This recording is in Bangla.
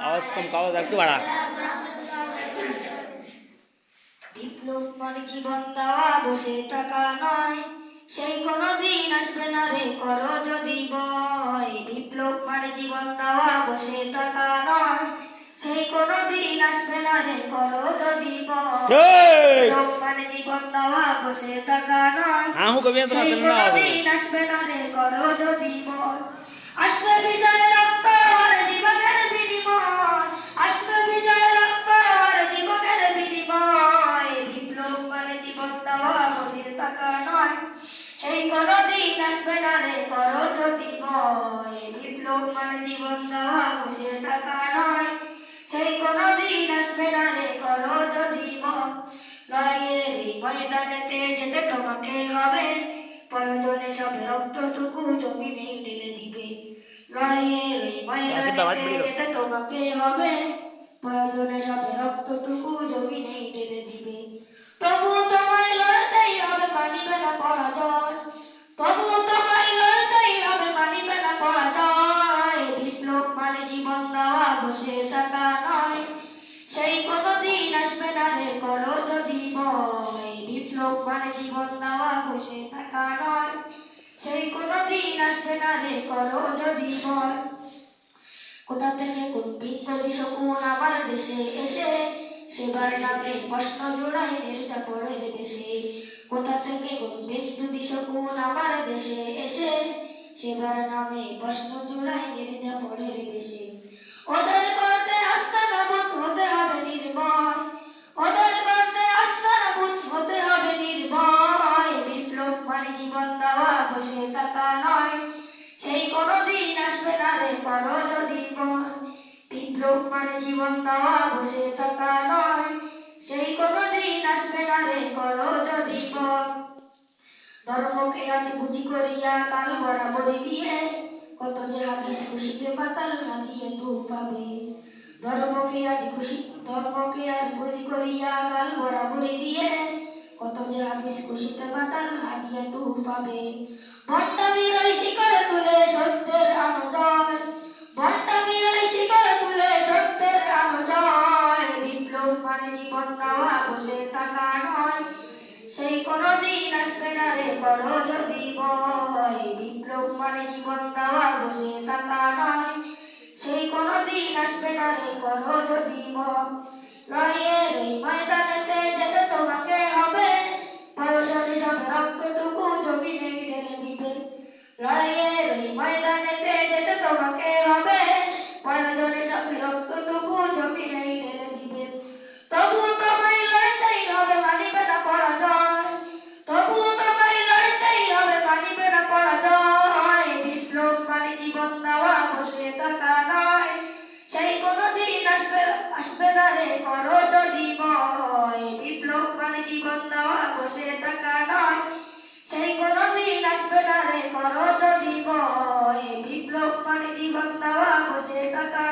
आवाज कम का आवाज একটু বাড়া বিপ্লব মানে জীবন দেওয়া বসে টাকা নয় সেই কোনো দিন আসবে না রে করো যদি বয় বিপ্লব মানে জীবন দেওয়া বসে টাকা নয় সেই কোনো দিন আসবে না রে করো যদি বয় মানে জীবন দেওয়া বসে টাকা নয় সেই কোনো দিন আসবে না রে করো যদি বয় আসবে বিজয়ের নয় সেই কোনদিন আসবে না রে করো যদি বয় বিপ্লব মানে জীবন দেওয়া বসে থাকা নয়। সেই কোনদিন আসবে না রে করো যদি লড়াইয়ের এই ময়দানেতে যেতে তোমাকে হবে। প্রয়োজনে সব রক্তটুকু জমিনে ঢেলে দিবে। লড়াইয়ের এই ময়দানেতে যেতে তোমাকে হবে। প্রয়োজনে সব রক্তটুকু জমিনে ঢেলে দিবে তবু তোমায় লড়তেই হবে মানিবে না পরাজয় তবু তোমায় লড়তেই হবে মানিবে না পরাজয় বিপ্লব মানে জীবন দেওয়া বসে থাকা নয় সেই কোনদিন আসবে না রে করো যদি বয় বিপ্লব মানে জীবন দেওয়া বসে থাকা নয় সেই কোনদিন আসবে না রে করো যদি বয় কোথা থেকে কোন বিপ্লবী শকুন আমার দেশে এসে সেবার নামে প্রশ্ন জোড়ায় মির্জাপুরের দেশে কোথা থেকে কোন বিপ্লবী শকুন আমার দেশে এসে সেবার নামে প্রশ্ন জোড়ায় মির্জাপুরের দেশে ওদের করো যদি বিপ্লব মানে জীবন দেওয়া বসে থাকা নয়। সেই কোনদিন আসবে না রে করো যদি ধর্মকে আজ বুঝি করিয়া কাল বরাবরি দিয়ে কত যে হাদিস খুশিতে পাতাল হাতিয়ে তু পাবে। ধর্মকে আজ খুশি, ধর্মকে আজ বুঝি করিয়া কাল বরাবরি দিয়ে কত যে হাদিস খুশিতে পাতাল হাতিয়ে তু পাবে। ভণ্ডামির শিকড় তুলে সত্যের জীবন দেওয়া বসে থাকা নয়। সেই কোনদিন আসবে না রে করো যদি বয় বিপ্লব মানে জীবন দেওয়া বসে থাকা নয়। সেই কোনদিন আসবে না রে করো যদি বয় ভয় করো যদি ভয় বিপ্লব মানে জীবন দেওয়া বসে থাকা নয়। সেই কোনো দিন আসবে না রে, করো যদি ভয় বিপ্লব মানে জীবন দেওয়া বসে থাকা